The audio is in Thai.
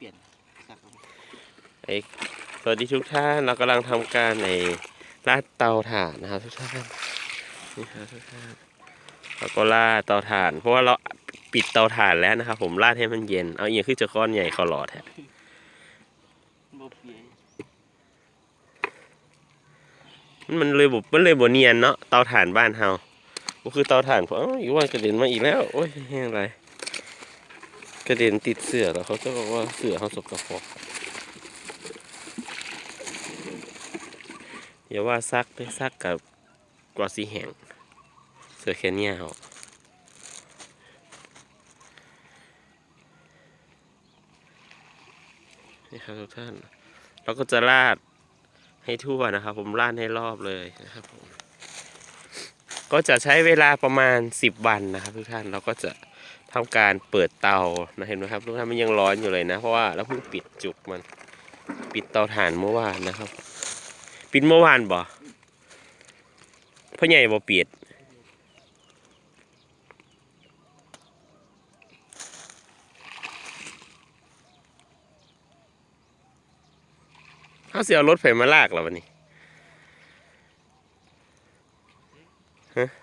เปลี่ยนสักไอ้สวัสดีทุกท่านเรากำลังทำการในลาดเตาถ่านนะครับ ทุกท่านนี่ครับทุกท่านเราก็ลาดเตาถ่าน เพราะว่าเราปิดเตาถ่านแล้วนะครับ ผมลาดให้มันเย็นเอาอย่างขึ้นจะก้อนใหญ่เขาหลอดแฮะมันมันเลยบบมันเลยบเนียนเนาะเตาถ่านบ้านเฮาก็คือเตาถ่านเอ้าะอยู่ว่ากระเด็นมาอีกแล้ว โอ้ยแห้งไร กระเด็นติดเสือแล้วเขาจะบอกว่าเสือเขาสกปรกอย่าว่าซักไปซักกับกว่าสีแห้งเสือแค่เนี้ยเขานี่ครับทุกท่าน เราก็จะราดให้ทั่วนะครับ ผมราดให้รอบเลยนะครับผม ก็จะใช้เวลาประมาณ 10 วันนะครับ ทุกท่านเราก็จะทำการเปิดเตานะเห็นไหมครับทุกท่านมันยังร้อนอยู่เลยนะ เพราะว่าเราเพิ่งปิดจุกมัน ปิดเตาถ่านเมื่อวานนะครับ ปิดเมื่อวานบ่พ่อใหญ่บ่ปิดเขาเสียรถไฟมาลากแล้ววันนี้ ฮะ